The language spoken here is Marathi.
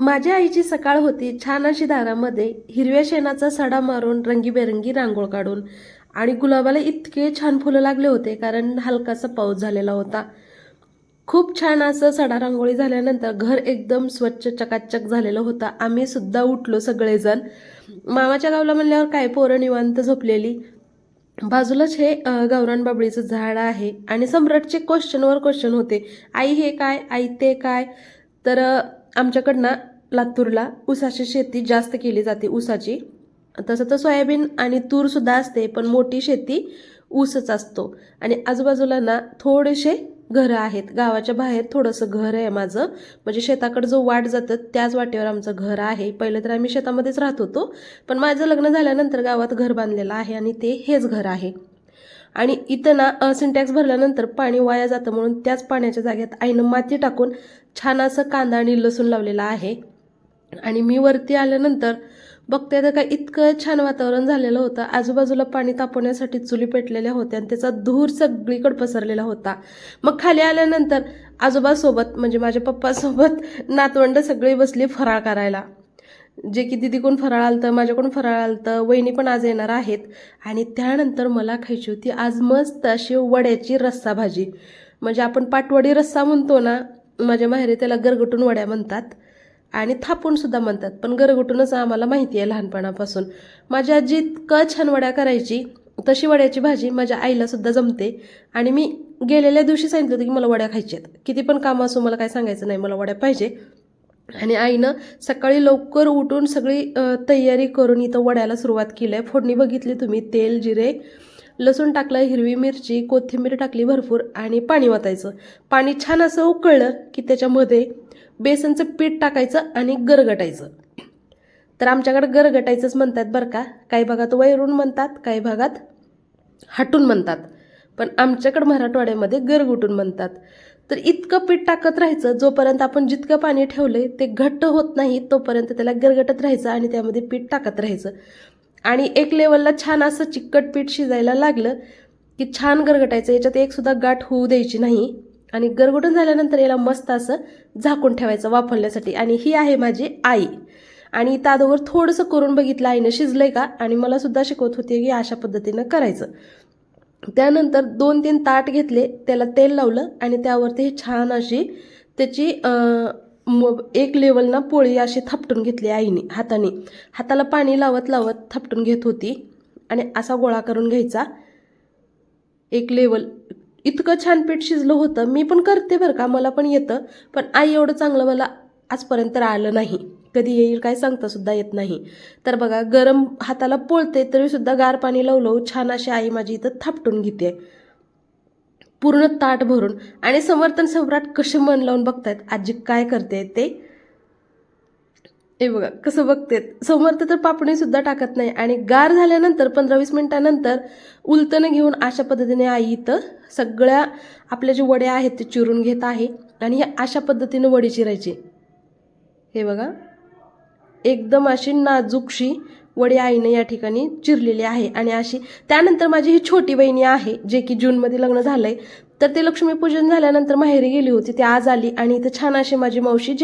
माझ्या आईची सकाळ होती छान अशी दारामध्ये हिरव्या शेणाचा सडा मारून रंगीबेरंगी रांगोळ काढून आणि गुलाबाला इतके छान फुलं लागले होते कारण हलकासा पाऊस झालेला होता. खूप छान असं सडा रांगोळी झाल्यानंतर घर एकदम स्वच्छ चकाचक झालेलं होतं. आम्ही सुद्धा उठलो सगळेजण. मामाच्या गावला म्हणल्यावर काय पोरं निवांत झोपलेली. बाजूलाच हे अ, गावरान बाबळीचं झाड आहे आणि सम्राटचे क्वेश्चनवर क्वेश्चन होते. आई हे काय? आई ते काय? तर आमच्याकडनं लातूरला ऊसाची शेती जास्त केली जाते ऊसाची. तसं तर सोयाबीन आणि तूरसुद्धा असते पण मोठी शेती ऊसच असतो. आणि आजूबाजूला ना थोडेसे घरं आहेत. गावाच्या बाहेर थोडंसं घर आहे माझं. म्हणजे शेताकडं जो वाट जातं त्याच वाटेवर आमचं घर आहे. पहिलं तर आम्ही शेतामध्येच राहत होतो. पण माझं लग्न झाल्यानंतर गावात घर बांधलेलं आहे आणि ते हेच घर आहे. आणि इथं ना सिंटॅक्स भरल्यानंतर पाणी वाया जातं म्हणून त्याच पाण्याच्या जागेत आईनं माती टाकून छान असं कांदा आणि लसूण लावलेला आहे. आणि मी वरती आल्यानंतर बघते तर काय इतकं छान वातावरण झालेलं होतं. आजूबाजूला पाणी तापवण्यासाठी चुली पेटलेल्या होत्या आणि त्याचा धूर सगळीकडे पसरलेला होता. मग खाली आल्यानंतर आजोबासोबत म्हणजे माझ्या पप्पासोबत नातवंड सगळी बसली फराळ करायला. जे की दिदीकडून फराळ आलतं माझ्याकडून फराळ आलतं वहिनी पण आज येणार आहेत. आणि त्यानंतर मला खायची होती आज मस्त अशी वड्याची रस्सा भाजी. म्हणजे आपण पाटवडी रस्सा म्हणतो ना माझ्या माहेरी त्याला गरगटून वड्या म्हणतात. आणि थापूनसुद्धा म्हणतात पण गरगटूनच आम्हाला माहिती आहे लहानपणापासून. माझी आजी इतकं छान वड्या करायची तशी वड्याची भाजी माझ्या आईलासुद्धा जमते. आणि मी गेलेल्या दिवशी सांगितलं होतं की मला वड्या खायच्यात किती पण काम असो मला काय सांगायचं नाही मला वड्या पाहिजे. आणि आईनं सकाळी लवकर उठून सगळी तयारी करून इथं वड्याला सुरुवात केली आहे फोडणी बघितली तुम्ही तेल जिरे लसूण टाकलं हिरवी मिरची कोथिंबीर टाकली भरपूर आणि पाणी वाचायचं पाणी छान असं उकळलं की त्याच्यामध्ये बेसनचं पीठ टाकायचं आणि गरगटायचं. तर आमच्याकडे गरगटायचंच म्हणतात बरं का. काही भागात वैरून म्हणतात काही भागात हाटून म्हणतात. पण आमच्याकडं मराठवाड्यामध्ये गरगुटून म्हणतात. तर इतकं पीठ टाकत राहायचं जोपर्यंत आपण जितकं पाणी ठेवलंय ते घट्ट होत नाही तोपर्यंत त्याला गरगटत राहायचं आणि त्यामध्ये पीठ टाकत राहायचं. आणि एक लेवलला छान असं चिकट पीठ शिजायला लागलं की छान गरगटायचं. याच्यात एक सुद्धा गाठ होऊ द्यायची नाही. आणि गरगटून झाल्यानंतर याला मस्त असं झाकून ठेवायचं वापरण्यासाठी आणि ही आहे माझी आई. आणि इथं थोडंसं करून बघितलं आईनं शिजलंय का? आणि मला सुद्धा शिकवत होती की अशा पद्धतीनं करायचं. त्यानंतर दोन तीन ताट घेतले त्याला तेल लावलं आणि त्यावरती हे छान अशी त्याची मग म- एक लेवलना पोळी अशी थापटून घेतली आईने हाताने. हाताला पाणी लावत लावत थापटून घेत होती आणि असा गोळा करून घ्यायचा. एक लेवल इतकं छान पीठ शिजलं होतं. मी पण करते बरं का मला पण येतं. पण आई एवढं चांगलं मला आजपर्यंत आलं नाही. कधी येईल काय सांगता सुद्धा येत नाही. तर बघा गरम हाताला पोळते तरी सुद्धा गार पाणी लावलं छान अशी आई माझी इथं थापटून घेते. पूर्ण ताट भरून. आणि समर्थन सम्राट कसे मन लावून बघतायत आजी काय करते ते? हे बघा कसं बघतेत. समर्थ तर पापणी सुद्धा टाकत नाही. आणि गार झाल्यानंतर पंधरा वीस मिनिटानंतर उलटणं घेऊन अशा पद्धतीने आई इथं सगळ्या आपल्या जे वड्या आहेत ते चिरून घेत आहे. आणि हे अशा पद्धतीने वडी चिरायची. हे बघा. एकदम अशी नाजूकशी वडी आईने या ठिकाणी चिरलेली आहे. आणि अशी त्यानंतर माझी ही छोटी बहिणी आहे जे की जूनमध्ये लग्न झालंय. तर ते लक्ष्मीपूजन झाल्यानंतर माहेरी गेली होती ती आज आली आणि इथं छान अशी माझी मावशी